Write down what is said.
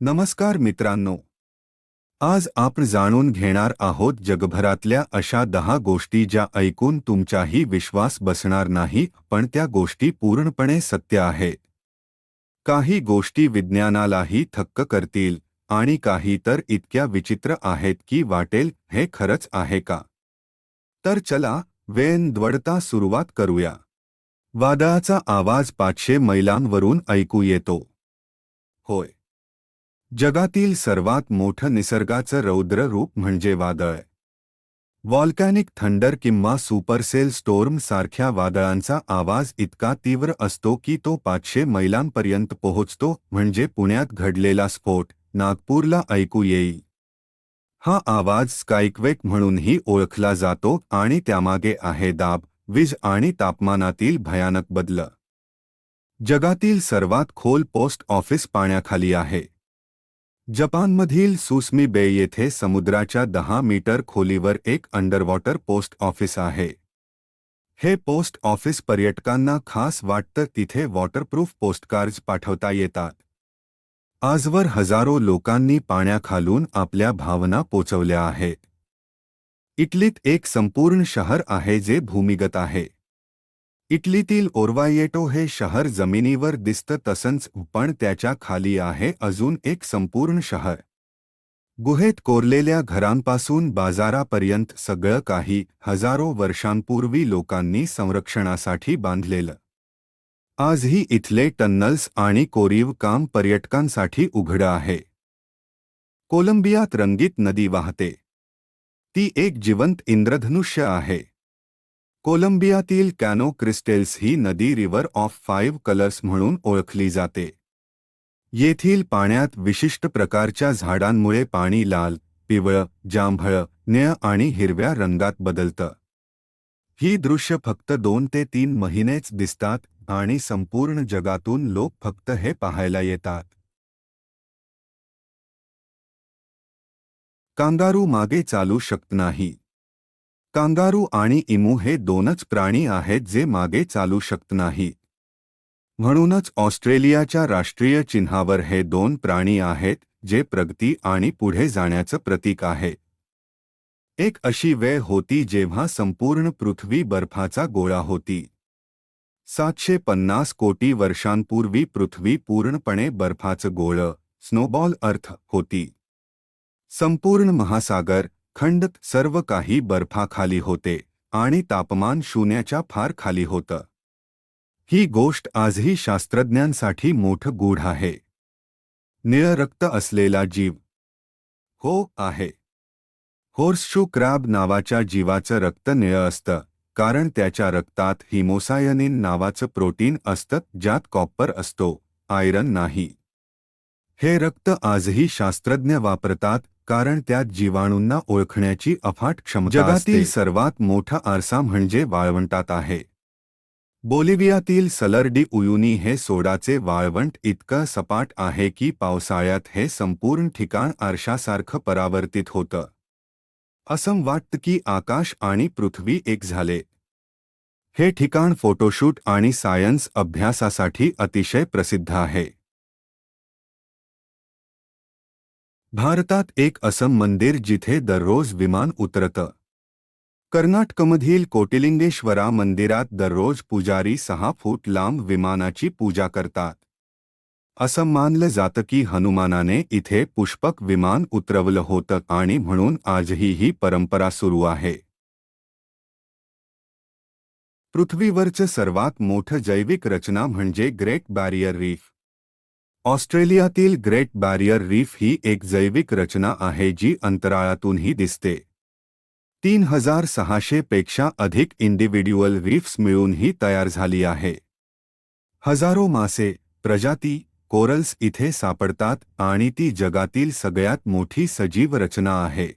नमस्कार मित्रांनो. आज आपण जाणून घेणार आहोत जगभरातल्या अशा दहा गोष्टी ज्या ऐकून तुमचाही विश्वास बसणार नाही पण त्या गोष्टी पूर्णपणे सत्य आहेत काही गोष्टी विज्ञानालाही थक्क करतील आणि काही तर इतक्या विचित्र आहेत की वाटेल हे खरंच आहे का? तर चला वेन द्वडता सुरुवात करूया. वादळाचा आवाज पाचशे मैलांवरून ऐकू येतो. होय. जगातील सर्वात मोठं निसर्गाचं रौद्र रूप म्हणजे वादळ. वॉल्कॅनिक थंडर किंवा सुपरसेल स्टोर्म सारख्या वादळांचा आवाज इतका तीव्र असतो की तो पाचशे मैलांपर्यंत पोहोचतो म्हणजे पुण्यात घडलेला स्फोट नागपूरला ऐकू येईल. हा आवाज स्कायक्वेक म्हणूनही ओळखला जातो आणि त्यामागे आहे दाब वीज आणि तापमानातील भयानक बदल. जगातील सर्वात खोल पोस्ट ऑफिस पाण्याखाली आहे. जपानमधील सुस्मी बे येथे समुद्राच्या दहा मीटर खोलीवर एक अंडरवॉटर पोस्ट ऑफिस आहे. हे पोस्ट ऑफिस पर्यटकांना खास वाटतं तिथे वॉटरप्रूफ पोस्टकार्ड्स पाठवता येतात. आजवर हजारो लोकांनी पाण्याखालून आपल्या भावना पोचवल्या आहेत. इटलीत एक संपूर्ण शहर आहे जे भूमिगत आहे. इटलीतील ओर्वायेटो हे शहर जमिनीवर दिसतं तसंच पण त्याच्याखाली आहे अजून एक संपूर्ण शहर. गुहेत कोरलेल्या घरांपासून बाजारापर्यंत सगळं काही हजारो वर्षांपूर्वी लोकांनी संरक्षणासाठी बांधलेलं. आजही इथले टन्नल्स आणि कोरीव काम पर्यटकांसाठी उघडं आहे. कोलंबियात रंगीत नदी वाहते. ती एक जिवंत इंद्रधनुष्य आहे. कोलंबियातील कॅनो क्रिस्टेल्स ही नदी रिव्हर ऑफ फाईव्ह कलर्स म्हणून ओळखली जाते. येथील पाण्यात विशिष्ट प्रकारच्या झाडांमुळे पाणी लाल पिवळं जांभळं निळ आणि हिरव्या रंगात बदलतं. ही दृश्य फक्त दोन ते तीन महिनेच दिसतात आणि संपूर्ण जगातून लोक फक्त हे पाहायला येतात. कांगारू मागे चालू शकत नाही. कांगारू आणि इमू हे दोनच प्राणी आहेत जे मागे चालू शकत नाहीत. म्हणूनच ऑस्ट्रेलियाच्या राष्ट्रीय चिन्हावर हे दोन प्राणी आहेत, जे प्रगती आणि पुढे जाण्याचं प्रतीक आहे. एक अशी वेळ होती जेव्हा संपूर्ण पृथ्वी बर्फाचा गोळा होती. सातशे पन्नास कोटी वर्षांपूर्वी पृथ्वी पूर्णपणे बर्फाचं गोळं, स्नोबॉल अर्थ, होती. संपूर्ण महासागर खंड सर्व काही बर्फाखाली होते आणि तापमान शून्याच्या फार खाली होतं. ही गोष्ट आजही शास्त्रज्ञांसाठी मोठं गूढ आहे. निळ रक्त असलेला जीव. हो आहे. होर्सशू क्रॅब नावाच्या जीवाचं रक्त निळं असतं कारण त्याच्या रक्तात हिमोसायनिन नावाचं प्रोटीन असतं ज्यात कॉपर असतो आयरन नाही. हे रक्त आजही शास्त्रज्ञ वापरतात कारण त्यात जीवाणूंना ओळखण्याची अफाट क्षमता जगातील सर्वात मोठा आरसा म्हणजे वाळवंटात आहे. बोलिव्हियातील सलर्डी उयुनी हे सोडाचे वाळवंट इतकं सपाट आहे की पावसाळ्यात हे संपूर्ण ठिकाण आरशासारखं परावर्तित होतं. असं वाटतं की आकाश आणि पृथ्वी एक झाले. हे ठिकाण फोटोशूट आणि सायन्स अभ्यासासाठी अतिशय प्रसिद्ध आहे. भारतात एक असं मंदिर जिथे दररोज विमान उतरतं. कर्नाटकमधील कोटिलिंगेश्वरा मंदिरात दररोज पुजारी सहा फूट लांब विमानाची पूजा करतात. असं मानलं जातं की हनुमानाने इथे पुष्पक विमान उतरवलं होतं आणि म्हणून आजही ही परंपरा सुरू आहे. पृथ्वीवरचं सर्वात मोठं जैविक रचना म्हणजे ग्रेट बॅरियर रीफ. ऑस्ट्रेलियातील ग्रेट बॅरियर रीफ ही एक जैविक रचना आहे जी अंतराळातूनही दिसते. तीन हजार सहाशे पेक्षा अधिक इंडिव्हिड्युअल रीफ्स मिळूनही तयार झाली आहे. हजारो मासे प्रजाती कोरल्स इथे सापडतात आणि ती जगातील सगळ्यात मोठी सजीव रचना आहे.